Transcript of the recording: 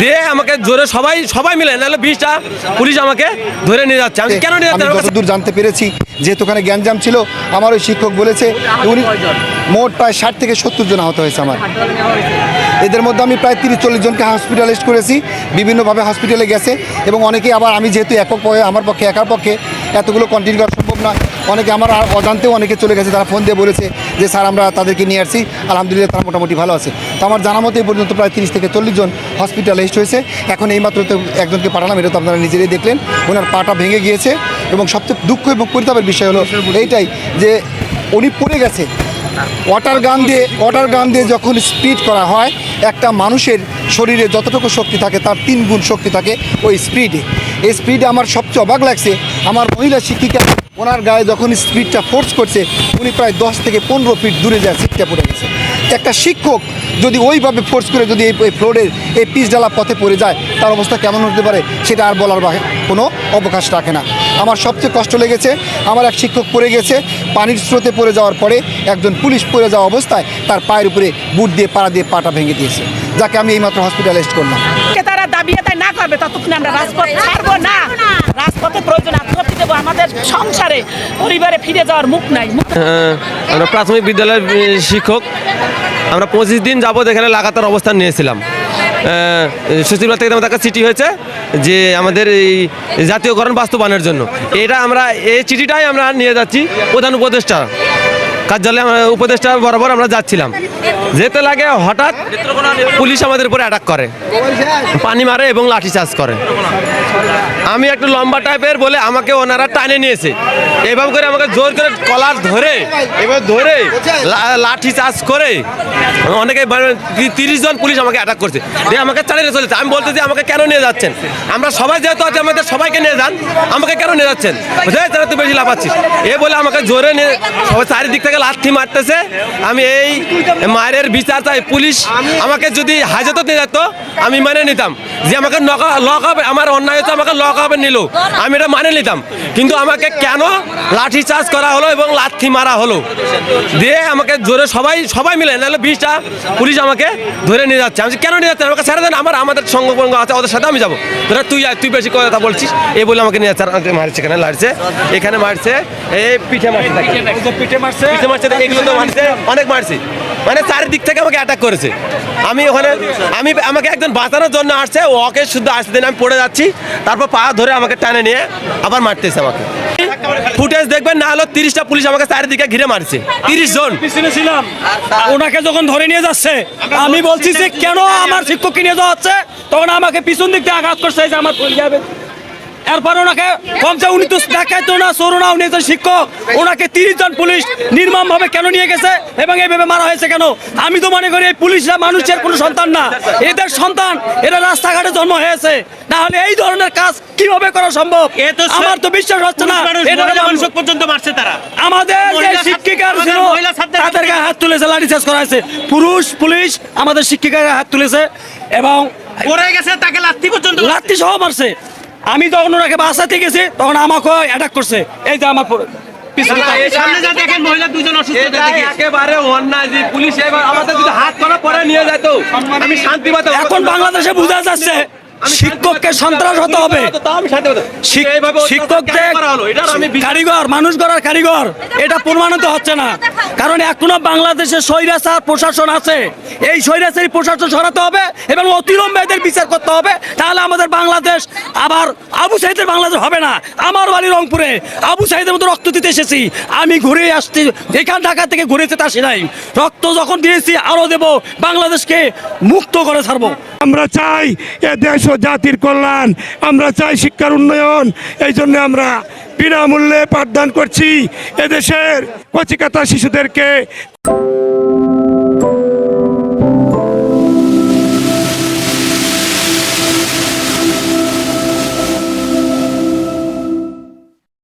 দিয়ে আমাকে জোরে সবাই সবাই মিলে নাহলে বিশটা পুলিশ আমাকে ধরে নিয়ে যাচ্ছে। আমি কেন নিয়ে যাচ্ছে? দূর জানতে পেরেছি যেহেতু ওখানে গ্যাঞ্জাম ছিল আমার ওই শিক্ষক বলেছে উনি মোট প্রায় ষাট থেকে সত্তর জন আহত হয়েছে আমার। এদের মধ্যে আমি প্রায় তিরিশ চল্লিশ জনকে হসপিটালাইজ করেছি বিভিন্নভাবে হসপিটালে গেছে এবং অনেকেই আবার আমি যেহেতু একক পক্ষে আমার পক্ষে একার পক্ষে এতগুলো কন্টিনিউ করা সম্ভব না অনেকে আমার আর অজান্তেও অনেকে চলে গেছে, তারা ফোন দিয়ে বলেছে যে, স্যার, আমরা তাদেরকে নিয়ে আসছি। আলহামদুলিল্লাহ তারা মোটামুটি ভালো আছে। তো আমার জানা মতো এই পর্যন্ত প্রায় তিরিশ থেকে চল্লিশ জন হসপিটালাইজড হয়েছে। এখন এইমাত্র তো একজনকে পাঠালাম, এটা তো আপনারা নিজেরাই দেখলেন। ওনার পাটা ভেঙে গিয়েছে এবং সবচেয়ে দুঃখ এবং পরিতাপের বিষয় হলো এইটাই যে, উনি পড়ে গেছে। ওয়াটার গান দিয়ে ওয়াটার গান দিয়ে যখন স্পিড করা হয়, একটা মানুষের শরীরে যতটুকু শক্তি থাকে, তার তিন গুণ শক্তি থাকে ওই স্পিডে এই স্পিডে আমার সবচেয়ে অবাক লাগছে। আমার মহিলা শিক্ষিকা, ওনার গায়ে যখন স্পিডটা ফোর্স করছে, উনি প্রায় দশ থেকে পনেরো ফিট দূরে যায় সিটটা পড়ে গেছে। একটা শিক্ষক যদি ওইভাবে ফোর্স করে যদি এই ফ্লোরের এই পিচ ডালা পথে পড়ে যায়, তার অবস্থা কেমন হতে পারে, সেটা আর বলার কোনো অবকাশ রাখে না। আমার সবচেয়ে কষ্ট লেগেছে, আমার এক শিক্ষক পড়ে গেছে, পানির স্রোতে পড়ে যাওয়ার পরে একজন পুলিশ পড়ে যাওয়া অবস্থায় তার পায়ের উপরে বুট দিয়ে পাড়া দিয়ে পাটা ভেঙে দিয়েছে। যাকে আমি এইমাত্র হসপিটালাইজড করলাম। দাবি আদায় না করবে ততক্ষণ আমরা রাজপথ ছাড়বো না। রাজপথে প্রয়োজন আত্মহত্যা দেবো আমাদের সংসারে পরিবারে ফিরে যাওয়ার মুখ নাই। হ্যাঁ, আমরা প্রাথমিক বিদ্যালয়ের শিক্ষক। আমরা পঁচিশ দিন যাবত এখানে লাগাতার অবস্থান নিয়েছিলাম। সচিবালয় থেকে আমাদের চিঠি হয়েছে যে আমাদের এই জাতীয়করণ বাস্তবায়নের জন্য। এটা আমরা এই চিঠিটাই আমরা নিয়ে যাচ্ছি প্রধান উপদেষ্টা। কার্যালয়ে আমরা উপদেষ্টা বরাবর আমরা যাচ্ছিলাম। যেতে লাগে হঠাৎ পুলিশ আমাদের উপরে অ্যাটাক করে। পানি মারে এবং লাঠি চার্জ করে। আমি একটু লম্বা টাইপের বলে আমাকে ওনারা টানে নিয়েছে। এভাবে করে আমাকে জোর করে কলার ধরে এবার ধরে লাঠি চার্জ করে অনেকে মানে তিরিশ জন পুলিশ আমাকে অ্যাটাক করছে। দিয়ে আমাকে চালিয়ে চলেছে আমি বলতে যে আমাকে কেন নিয়ে যাচ্ছেন? আমরা সবাই যেহেতু আছে, আমাদের সবাইকে নিয়ে যান। আমাকে কেন নিয়ে যাচ্ছেন? তারা তুই বেশি লাফাচ্ছিস। এ বলে আমাকে জোরে নিয়ে সবাই চারিদিক থেকে লাঠি মারতেছে। আমি এই মায়ের বিচার চাই। পুলিশ আমাকে যদি হাজতত নিয়ে যেত, আমি মেনে নিতাম। যে আমাকে লক হবে আমার অন্যায় হচ্ছে আমাকে লক হবে নিল। আমি এটা মানে নিতাম। কিন্তু আমাকে কেন লাঠি চার্জ করা হলো এবং লাঠি মারা হলো? দিয়ে আমাকে জোরে সবাই সবাই মিলে নাহলে বিশটা পুলিশ আমাকে ধরে নিয়ে যাচ্ছে। আমি কেন নিয়ে যাচ্ছে আমাকে ছেড়ে দেন আমার আমাদের সঙ্গপঙ্গ আছে ওদের সাথে আমি যাব। তোরা তুই আয়, তুই বেশি কথা বলছিস এই বলে আমাকে নিয়ে যাচ্ছে। আমাকে মারছে এখানে লাড়ছে এখানে মারছে এই পিঠে মারছে পিঠে মারছে। পিঠে মারছে। এগুলো তো মারছে অনেক মারছে। মানে চারিদিক থেকে আমাকে অ্যাটাক করেছে। আমি ওখানে আমি আমাকে একজন বাঁচানোর জন্য আসছে ওকে শুদ্ধ আসতে দিন, আমি পড়ে যাচ্ছি। তারপর পা ধরে আমাকে টানে নিয়ে আবার মারতেছে আমাকে। ফুটেজ দেখবেন, না হলো তিরিশটা পুলিশ আমাকে চারিদিকে ঘিরে মারছে। তিরিশ জন। পিছনে ছিলাম ওনাকে যখন ধরে নিয়ে যাচ্ছে, আমি বলছি যে, কেন আমার শিক্ষককে নিয়ে যাওয়া হচ্ছে? তখন আমাকে পিছন দিক দিয়ে আঘাত করছে আমার এরপর ওনাকে কমসে উনি তো দেখাইতো না সরুনা উনি একজন শিক্ষক। ওনাকে তিরিশ জন পুলিশ নির্মম ভাবে কেন নিয়ে গেছে এবং এইভাবে মারা হয়েছে কেন? আমি তো মনে করি এই পুলিশরা মানুষের কোনো সন্তান না। এদের সন্তান এরা রাস্তাঘাটে জন্ম হয়েছে। না হলে এই ধরনের কাজ কীভাবে করা সম্ভব? আমার তো বিশ্বাস হচ্ছে না। পর্যন্ত মারছে তারা। আমাদের যে শিক্ষিকার ছিল তাদের গায়ে হাত তুলেছে লাঠি চার্জ করা হয়েছে। পুরুষ পুলিশ আমাদের শিক্ষিকার হাত তুলেছে এবং পড়ে গেছে তাকে লাত্তি পর্যন্ত লাঠি সহ মারছে। আমি যখন ওনাকে বাঁচাতে গেছি তখন আমাকে অ্যাটাক করছে। এই যে আমার পিছনে সামনে যা মহিলা দুজন একেবারে অন্যায় যে পুলিশ এবার আমাদের যদি হাত করা পরে নিয়ে যেত আমি শান্তি পাতাম এখন বাংলাদেশে বোঝা যাচ্ছে শিক্ষককে সন্ত্রাস হতে হবে। তাও আমি শান্তি পাতাম শিক- এইভাবে শিক্ষক যে কেন করা হলো? এটার আমি বিশ্বাস- কারিগর মানুষ গড়ার কারিগর। এটা প্রমাণিত হচ্ছে না। কারণ এখনও বাংলাদেশে স্বৈরাচার প্রশাসন আছে। এই স্বৈরাচারী প্রশাসন সরাতে হবে এবং অতিলম্বে এদের বিচার করতে হবে। তাহলে আমাদের বাংলাদেশ আবার আবু সাইদের বাংলাদেশ হবে না। আমার বাড়ি রংপুরে। আবু সাইদের মতো রক্ত দিতে এসেছি। আমি ঘুরে আসছি। এখান ঢাকা থেকে ঘুরে যেতে আসি নাই। রক্ত যখন দিয়েছি আরও দেব। বাংলাদেশকে মুক্ত করে ছাড়বো। আমরা চাই এ দেশ ও জাতির কল্যাণ। আমরা চাই শিক্ষার উন্নয়ন। এই জন্য আমরা বিনামূল্যে পাঠদান করছি এদেশের কচিকাতা শিশুদেরকে।